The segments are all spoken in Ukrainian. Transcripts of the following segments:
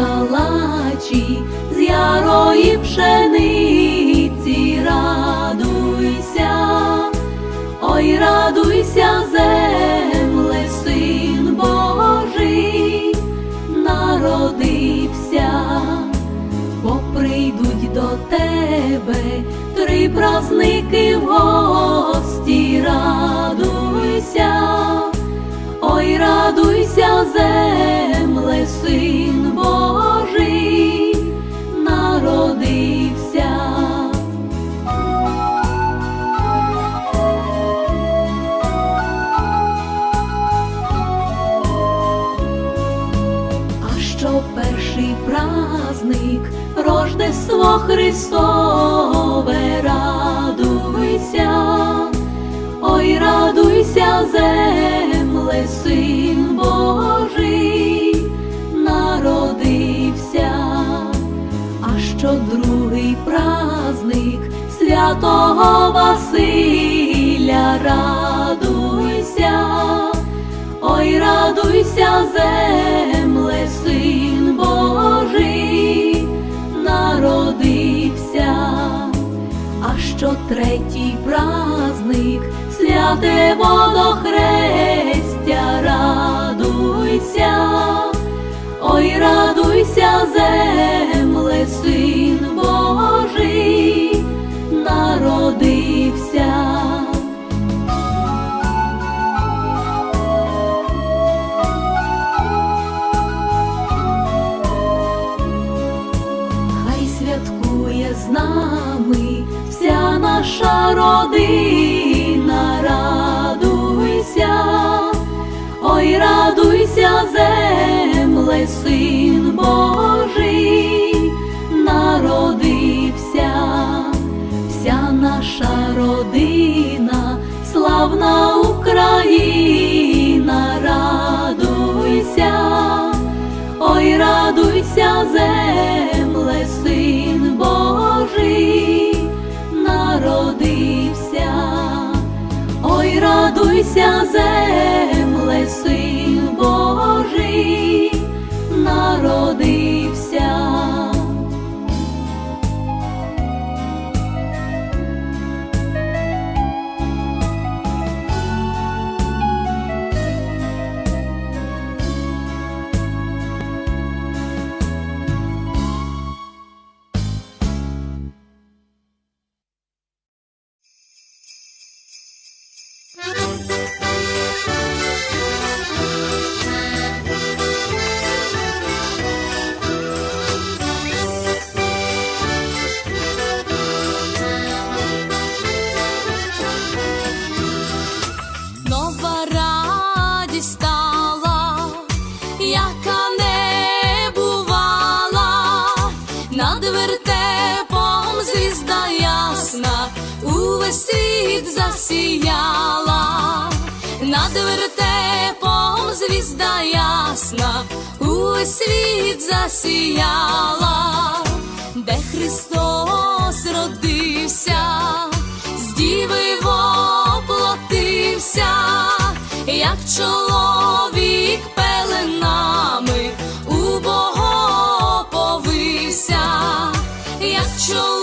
калачі з ярої пшениці, радуйся, ой, радуйся, земле, син Божий, народився. Бо прийдуть до тебе три праздники в гості, радуйся, ой, радуйся, земле, син Божий, народився. А що перший праздник, Рождество Христове, радуйся, ой, радуйся, земле, святого Василя, радуйся. Ой, радуйся, земле, син Божий, народився, а що третій праздник, святе водохрестя, радуйся, ой, радуйся, земле, наша родина, радуйся, ой, радуйся, земле, син Божий, народився, вся наша родина, славна Україна, радуйся. Ой, радуйся, земле, син Божий, народився, ой, радуйся, земле, син увесь світ засіяла, над вертепом звізда ясна, увесь світ засіяла, де Христос родився, з діви воплотився, як чоловік пеленами у Бога повився, як чоловік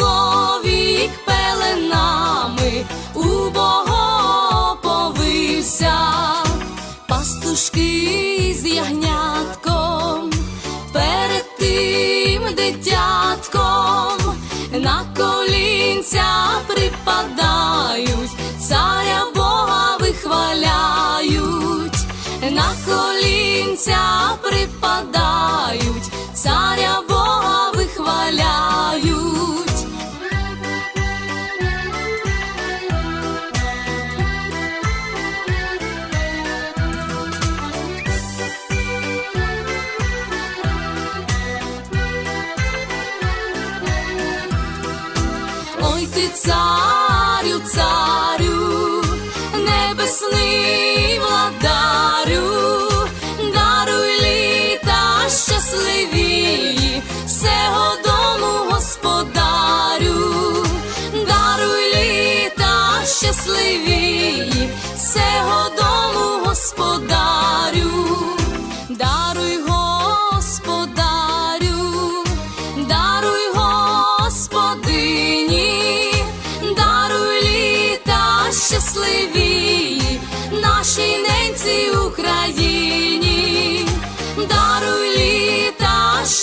коліця припадають, царя Бога вихваляють. Ой ти цар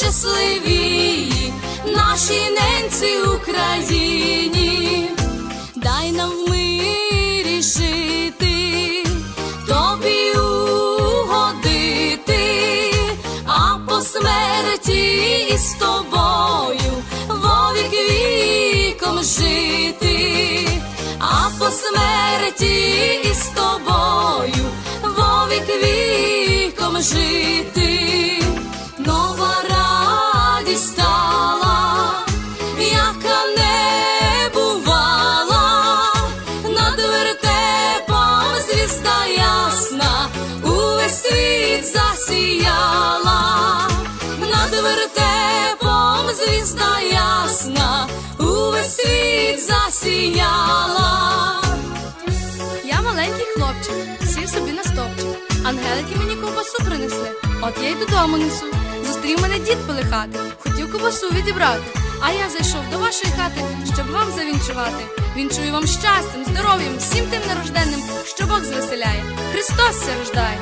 щасливі, нашій ненці Україні, дай нам в мирі жити, тобі угодити, а по смерті із тобою вовік віком жити, а по смерті із тобою вовік віком жити, нова стала, яка не над вертепом звізда ясна, увесь світ засіяла, над вертепом звізда ясна, увесь світ засіяла. Я маленький хлопчик, сів собі на стовпчик. Ангелики мені ковбасу принесли, от я й додому несу. Зустрів мене дід пилихати, хотів кобасу відібрати. А я зайшов до вашої хати, щоб вам завінчувати. Вінчую вам щастям, здоров'ям, всім тим нерожденним, що Бог звеселяє. Христос ся рождає.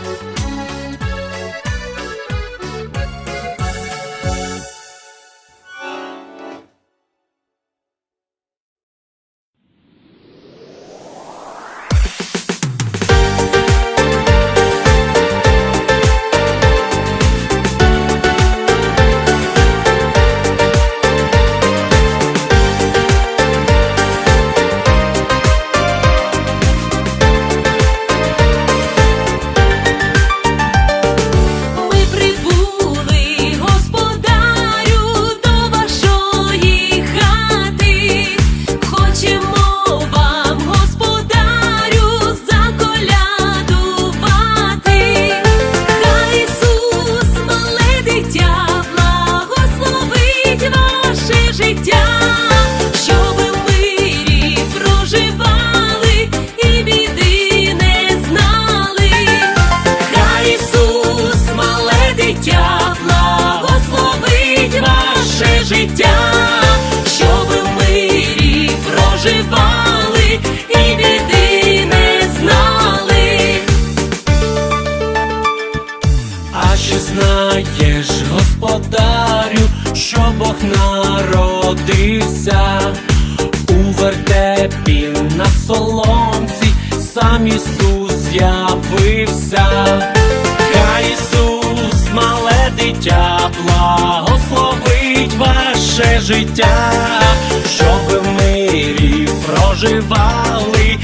Вертепі на соломці, сам Ісус з'явився, хай Ісус, мале дитя, благословить ваше життя, щоб ми мирі проживали